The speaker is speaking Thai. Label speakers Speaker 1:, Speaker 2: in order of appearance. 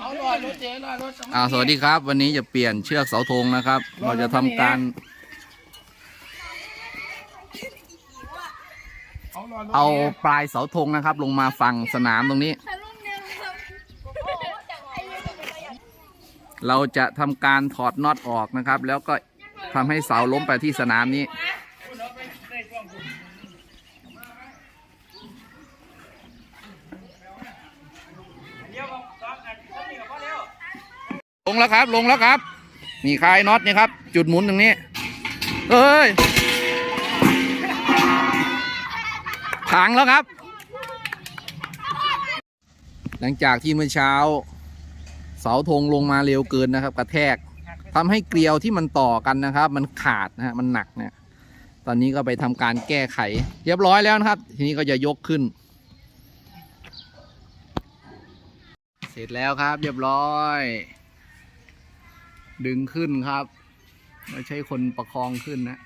Speaker 1: เอาลอยรถเจ๊ลอยรถสอง
Speaker 2: อ่าสวัสดีครับ วันนี้จะเปลี่ยนเชือกเสาธงนะครับ เราจะทำการ
Speaker 1: เอาลอยรถ
Speaker 2: เอาปลายเสาธงนะครับ ลงมาฝั่งสนามตรงนี้ เราจะทำการถอดน็อตออกนะครับ แล้วก็ทำให้เสาล้มไปที่สนามนี้ ลงแล้วครับ ลงแล้วครับ นี่คลายน็อตนี่ครับ จุดหมุนตรงนี้เอ้ยขังแล้วครับ หลังจากที่เมื่อเช้า เสาธงลงมาเร็วเกินนะครับ กระแทกทำให้เกลียวที่มันต่อกันนะครับ มันขาดนะฮะมันหนักเนี่ยตอนนี้ก็ไปทำการแก้ไข เรียบร้อยแล้วนะครับ ทีนี้ก็จะยกขึ้น เสร็จแล้วครับ เรียบร้อย ดึงขึ้นครับ ไม่ใช่คนประคองขึ้นนะ